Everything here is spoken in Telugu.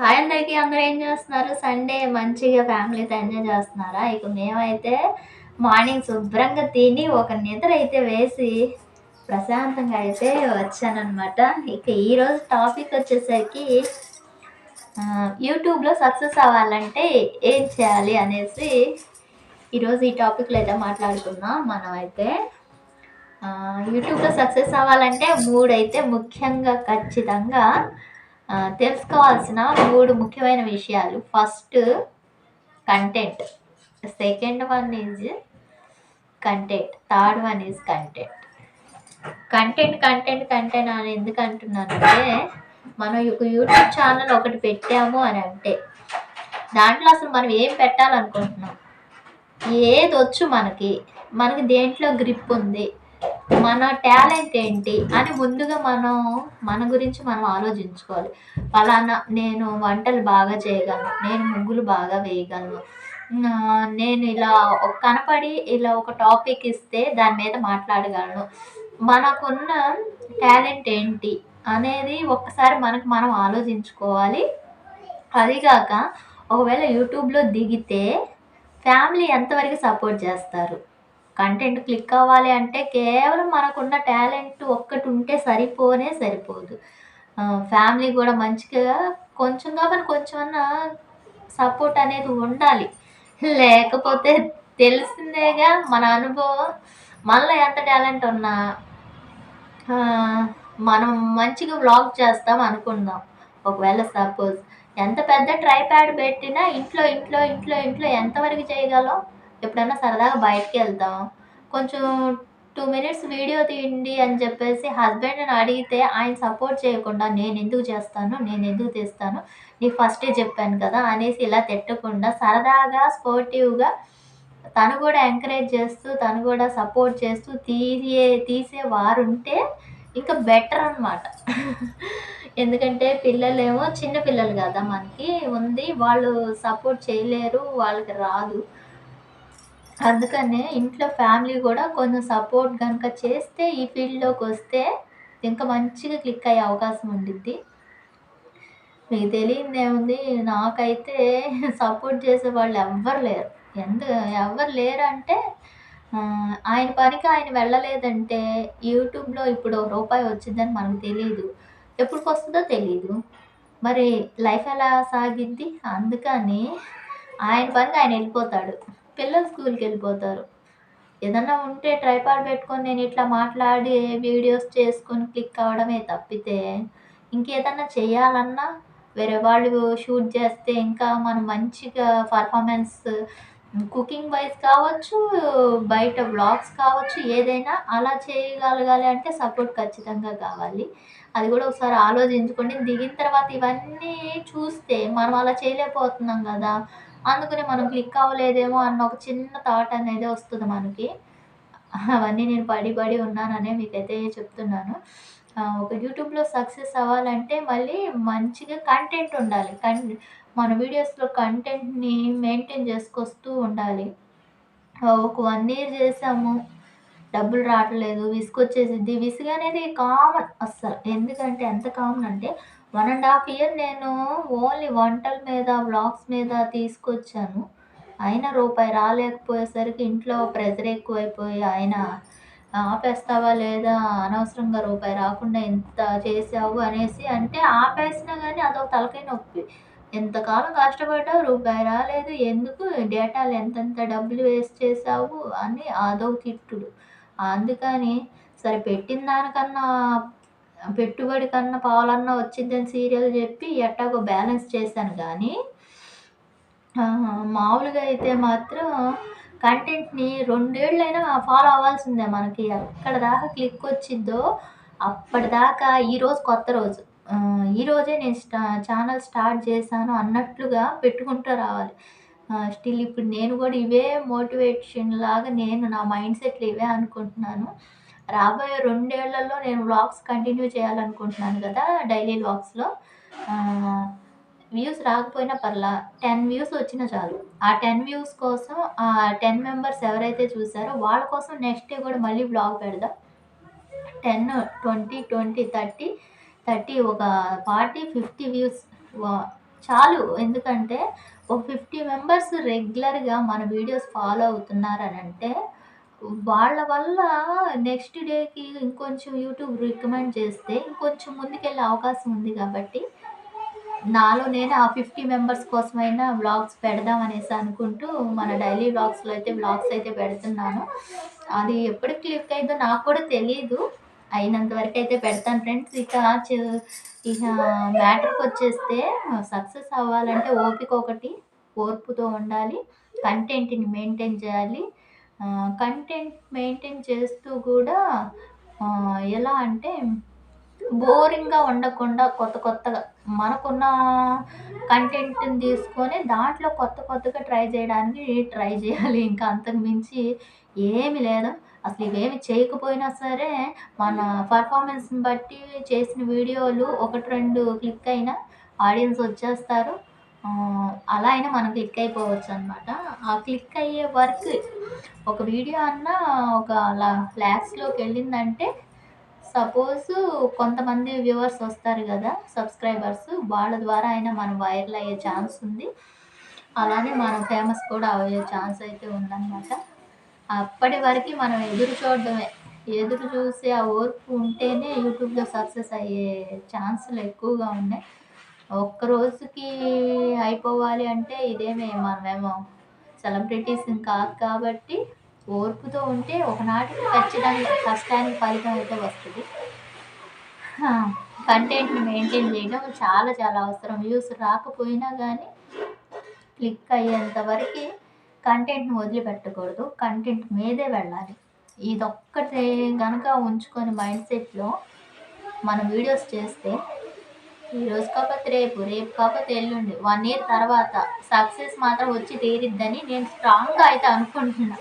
హాయ్ అందరికీ అందరూ ఏం చేస్తున్నారు? సండే మంచిగా ఫ్యామిలీతో ఎంజాయ్ చేస్తున్నారా? ఇక మేమైతే మార్నింగ్ శుభ్రంగా తిని ఒక నిద్ర అయితే వేసి ప్రశాంతంగా అయితే వచ్చానమాట ఇక ఈరోజు టాపిక్ వచ్చేసరికి యూట్యూబ్లో సక్సెస్ అవ్వాలంటే ఏం చేయాలి అనేసి ఈరోజు ఈ టాపిక్లో అయితే మాట్లాడుకుందాం. మనం అయితే యూట్యూబ్లో సక్సెస్ అవ్వాలంటే మూడైతే ముఖ్యంగా ఖచ్చితంగా తెలుసుకోవాల్సిన మూడు ముఖ్యమైన విషయాలు. First content second one is content third one is content content content content అని ఎందుకు అంటున్నానంటే మనం ఒక యూట్యూబ్ ఛానల్ ఒకటి పెట్టాము అని అంటే దాంట్లో అసలు మనం ఏం పెట్టాలనుకుంటున్నాం? ఏది వచ్చు మనకి? మనకి దేంట్లో గ్రిప్ ఉంది? మన టాలెంట్ ఏంటి అని ముందుగా మనం మన గురించి మనం ఆలోచించుకోవాలి. ఫలానా నేను వంటలు బాగా చేయగలను నేను ముగ్గులు బాగా వేయగలను నేను ఇలా కనపడి ఇలా ఒక టాపిక్ ఇస్తే దాని మీద మాట్లాడగలను. మనకున్న టాలెంట్ ఏంటి అనేది ఒక్కసారి మనకు మనం ఆలోచించుకోవాలి. అదిగాక ఒకవేళ యూట్యూబ్లో దిగితే ఫ్యామిలీ ఎంతవరకు సపోర్ట్ చేస్తారు? కంటెంట్ క్లిక్ అవ్వాలి అంటే కేవలం మనకున్న టాలెంట్ ఒక్కటి ఉంటే సరిపోనే సరిపోదు. ఫ్యామిలీ కూడా మంచిగా కొంచెం కాబట్టి కొంచెమన్నా సపోర్ట్ అనేది ఉండాలి. లేకపోతే తెలిసిందేగా మన అనుభవం మనలో ఎంత టాలెంట్ ఉన్నా మనం మంచిగా వ్లాగ్ చేస్తాం అనుకుందాం. ఒకవేళ సపోజ్ ఎంత పెద్ద ట్రై ప్యాడ్ పెట్టినా ఇంట్లో ఇంట్లో ఇంట్లో ఇంట్లో ఎంతవరకు చేయగలం? ఎప్పుడన్నా సరదాగా బయటికి వెళ్తాం. కొంచెం టూ మినిట్స్ వీడియో తీయండి అని చెప్పేసి హస్బెండ్ని అడిగితే ఆయన సపోర్ట్ చేయకుండా నేను ఎందుకు చేస్తాను నేను ఎందుకు తీస్తాను నీకు ఫస్టే చెప్పాను కదా అనేసి ఇలా తిట్టకుండా సరదాగా స్పోర్టివ్గా తను కూడా ఎంకరేజ్ చేస్తూ తను కూడా సపోర్ట్ చేస్తూ తీసే తీసే వారు ఉంటే ఇంకా బెటర్ అనమాట ఎందుకంటే పిల్లలేమో చిన్న పిల్లలు కదా మనకి ఉంది. వాళ్ళు సపోర్ట్ చేయలేరు వాళ్ళకి రాదు. అందుకనే ఇంట్లో ఫ్యామిలీ కూడా కొంచెం సపోర్ట్ కనుక చేస్తే ఈ ఫీల్డ్లోకి వస్తే ఇంకా మంచిగా క్లిక్ అయ్యే అవకాశం ఉండిద్ది. మీకు తెలియదేముంది నాకైతే సపోర్ట్ చేసే వాళ్ళు ఎవ్వరు లేరు. ఎందు ఎవరు లేరంటే ఆయన పనికి ఆయన వెళ్ళలేదంటే యూట్యూబ్లో ఇప్పుడు ఒక రూపాయి వచ్చిందని మనకు తెలియదు ఎప్పుడు వస్తుందో తెలియదు మరి లైఫ్ ఎలా సాగిద్ది? అందుకని ఆయన పనికి ఆయన వెళ్ళిపోతాడు. పిల్లలు స్కూల్కి వెళ్ళిపోతారు. ఏదన్నా ఉంటే ట్రైపాడ్ పెట్టుకొని నేను ఇట్లా మాట్లాడి వీడియోస్ చేసుకొని క్లిక్ అవ్వడమే తప్పితే ఇంకేదన్నా చేయాలన్నా వేరే వాళ్ళు షూట్ చేస్తే ఇంకా మనం మంచిగా పర్ఫార్మెన్స్ కుకింగ్ వైజ్ కావచ్చు బయట బ్లాగ్స్ కావచ్చు ఏదైనా అలా చేయగలగాలి అంటే సపోర్ట్ ఖచ్చితంగా కావాలి. అది కూడా ఒకసారి ఆలోచించుకోండి. దిగిన తర్వాత ఇవన్నీ చూస్తే మనం అలా చేయలేకపోతున్నాం కదా. అందుకని మనం క్లిక్ అవ్వలేదేమో అన్న ఒక చిన్న థాట్ అనేది వస్తుంది మనకి. అవన్నీ నేను పడి పడి ఉన్నాననే మీకైతే చెప్తున్నాను. ఒక యూట్యూబ్లో సక్సెస్ అవ్వాలంటే మళ్ళీ మంచిగా కంటెంట్ ఉండాలి. కన్ మన వీడియోస్లో కంటెంట్ని మెయింటైన్ చేసుకొస్తూ ఉండాలి. ఒక వన్ ఇయర్ చేసాము. డబ్బులు రావట్లేదు. విసుగొచ్చేసిద్ది. విసుగు అనేది కామన్ అస్సలు. ఎందుకంటే ఎంత కామన్ అంటే వన్ అండ్ హాఫ్ ఇయర్ నేను ఓన్లీ వంటల మీద వ్లాగ్స్ మీద తీసుకొచ్చాను. అయినా రూపాయి రాలేకపోయేసరికి ఇంట్లో ప్రెజర్ ఎక్కువైపోయి ఆయన ఆపేస్తావా లేదా అనవసరంగా రూపాయి రాకుండా ఎంత చేసావు అనేసి అంటే ఆపేసినా కానీ అదొక తలకై నొప్పి. ఎంతకాలం కష్టపడ్డావు? రూపాయి రాలేదు. ఎందుకు? డేటాలు ఎంతెంత డబ్బులు వేస్ట్ చేసావు అని అదొక తిట్టుడు. అందుకని సరే పెట్టిన దానికన్నా పెట్టుబడి కన్నా పాలన్నా వచ్చిందని సీరియల్ చెప్పి ఎట్టాగో బ్యాలెన్స్ చేశాను కానీ మామూలుగా అయితే మాత్రం కంటెంట్ని రెండేళ్ళైనా ఫాలో అవ్వాల్సిందే మనకి. ఎక్కడ దాకా క్లిక్ వచ్చిందో అప్పటిదాకా ఈరోజు కొత్త రోజు. ఈరోజే నేను స్టా ఛానల్ స్టార్ట్ చేశాను అన్నట్లుగా పెట్టుకుంటూ రావాలి. స్టిల్ ఇప్పుడు నేను కూడా ఇవే మోటివేషన్ లాగా నేను నా మైండ్ సెట్లు ఇవే అనుకుంటున్నాను. రాబోయే రెండేళ్ళలో నేను వ్లాగ్స్ కంటిన్యూ చేయాలనుకుంటున్నాను కదా డైలీ వ్లాగ్స్లో వ్యూస్ రాకపోయినా పర్లా టెన్ వ్యూస్ వచ్చినా చాలు. ఆ టెన్ వ్యూస్ కోసం ఆ టెన్ మెంబర్స్ ఎవరైతే చూసారో వాళ్ళ కోసం నెక్స్ట్ డే కూడా మళ్ళీ బ్లాగ్ పెడదాం. Ten twenty twenty thirty thirty ఒక ఫార్టీ ఫిఫ్టీ వ్యూస్ చాలు. ఎందుకంటే ఒక ఫిఫ్టీ మెంబర్స్ రెగ్యులర్గా మన వీడియోస్ ఫాలో అవుతున్నారని అంటే వాళ్ళ వల్ల నెక్స్ట్ డేకి ఇంకొంచెం యూట్యూబ్ రికమెండ్ చేస్తే ఇంకొంచెం ముందుకెళ్ళే అవకాశం ఉంది కాబట్టి నాలో నేను ఆ ఫిఫ్టీ మెంబర్స్ కోసమైనా వ్లాగ్స్ పెడదాం అనేసి అనుకుంటూ మన డైలీ వ్లాగ్స్లో అయితే వ్లాగ్స్ అయితే పెడుతున్నాను. అది ఎప్పుడు క్లిక్ అయిందో నాకు కూడా తెలియదు అయినంత వరకు అయితే పెడతాను ఫ్రెండ్స్ ఇక ఇక మ్యాటర్కి వచ్చేస్తే సక్సెస్ అవ్వాలంటే ఓపిక ఒకటి ఓర్పుతో ఉండాలి కంటెంట్ని మెయింటైన్ చేయాలి కంటెంట్ మెయింటైన్ చేస్తూ కూడా ఎలా అంటే బోరింగ్గా ఉండకుండా కొత్త కొత్తగా మనకున్న కంటెంట్ని తీసుకొని దాంట్లో కొత్త కొత్తగా ట్రై చేయడానికి ట్రై చేయాలి. ఇంకా అంతకు మించి ఏమి లేదు. అసలు ఇవేమి చేయకపోయినా సరే మన పర్ఫార్మెన్స్ని బట్టి చేసిన వీడియోలు ఒకటి రెండు క్లిక్ అయినా ఆడియన్స్ వచ్చేస్తారు. అలా అయినా మనం క్లిక్ అయిపోవచ్చు అనమాట ఆ క్లిక్ అయ్యే వర్క్ ఒక వీడియో అన్నా ఒక ల్యాక్స్లోకి వెళ్ళిందంటే సపోజ్ కొంతమంది వ్యూవర్స్ వస్తారు కదా సబ్స్క్రైబర్స్ వాళ్ళ ద్వారా అయినా మనం వైరల్ అయ్యే ఛాన్స్ ఉంది. అలానే మనం ఫేమస్ కూడా అయ్యే ఛాన్స్ అయితే ఉందన్నమాట. అప్పటి వరకు మనం ఎదురు చూడడమే. ఎదురు చూసి ఆ ఓర్పు ఉంటేనే యూట్యూబ్లో సక్సెస్ అయ్యే ఛాన్సులు ఎక్కువగా ఉన్నాయి. ఒక్క రోజుకి అయిపోవాలి అంటే ఇదేమే మనమేమో సెలబ్రిటీస్ కాదు కాబట్టి ఓర్పుతో ఉంటే ఒకనాటికి ఖచ్చితంగా కష్టానికి ఫలితం అయితే వస్తుంది. కంటెంట్ని మెయింటైన్ చేయడం చాలా చాలా అవసరం. వ్యూస్ రాకపోయినా కానీ క్లిక్ అయ్యేంత వరకు కంటెంట్ని వదిలిపెట్టకూడదు. కంటెంట్ మీదే వెళ్ళాలి. ఇదొక్కటే కనుక ఉంచుకొని మైండ్ సెట్లో మనం వీడియోస్ చేస్తే ఈ రోజు కాకపోతే రేపు రేపు కాకపోతే ఎల్లుండి. వన్ ఇయర్ తర్వాత సక్సెస్ మాత్రం వచ్చి తీరిద్దని నేను స్ట్రాంగ్గా అయితే అనుకుంటున్నాను